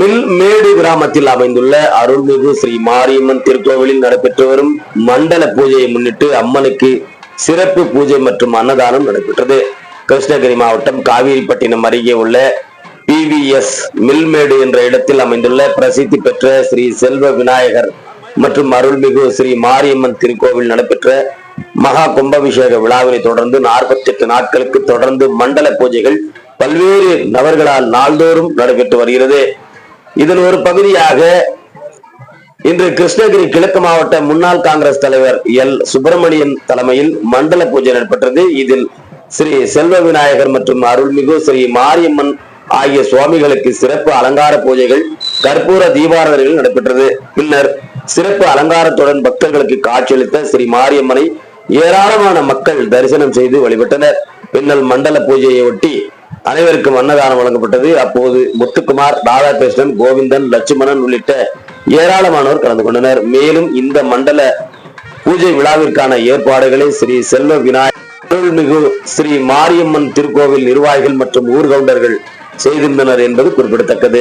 மில்மேடு கிராமத்தில் அமைந்துள்ள அருள்மிகு ஸ்ரீ மாரியம்மன் திருக்கோவிலில் நடைபெற்று வரும் மண்டல பூஜையை முன்னிட்டு அம்மனுக்கு சிறப்பு பூஜை மற்றும் அன்னதானம் நடைபெற்றது. கிருஷ்ணகிரி மாவட்டம் காவேரிப்பட்டினம் அருகே உள்ள பிவிஎஸ் மில்மேடு என்ற இடத்தில் அமைந்துள்ள பிரசித்தி பெற்ற ஸ்ரீ செல்வ விநாயகர் மற்றும் அருள்மிகு ஸ்ரீ மாரியம்மன் திருக்கோவில் நடைபெற்ற மகா கும்பாபிஷேக விழாவினை தொடர்ந்து 48 நாட்களுக்கு தொடர்ந்து மண்டல பூஜைகள் பல்வேறு நபர்களால் நாள்தோறும் நடைபெற்று வருகிறது. இதன் ஒரு பகுதியாக இன்று கிருஷ்ணகிரி கிழக்கு மாவட்ட முன்னாள் காங்கிரஸ் தலைவர் எல். சுப்பிரமணியன் தலைமையில் மண்டல பூஜை நடைபெற்றது. இதில் ஸ்ரீ செல்வ விநாயகர் மற்றும் அருள்மிகு ஸ்ரீ மாரியம்மன் ஆகிய சுவாமிகளுக்கு சிறப்பு அலங்கார பூஜைகள் கற்பூர தீபாரதனைகள் நடைபெற்றது. பின்னர் சிறப்பு அலங்காரத்துடன் பக்தர்களுக்கு காட்சியளித்த ஸ்ரீ மாரியம்மனை ஏராளமான மக்கள் தரிசனம் செய்து வழிபட்டனர். பின்னர் மண்டல பூஜையை ஒட்டி அனைவருக்கும் அன்னதானம் வழங்கப்பட்டது. அப்போது முத்துக்குமார் ராதாகிருஷ்ணன் கோவிந்தன் லட்சுமணன் உள்ளிட்ட ஏராளமானோர் கலந்து கொண்டனர். மேலும் இந்த மண்டல பூஜை விழாவிற்கான ஏற்பாடுகளை ஸ்ரீ செல்வ விநாயகர் அருள்மிகு ஸ்ரீ மாரியம்மன் திருக்கோவில் நிர்வாகிகள் மற்றும் ஊர்கவுண்டர்கள் செய்திருந்தனர் என்பது குறிப்பிடத்தக்கது.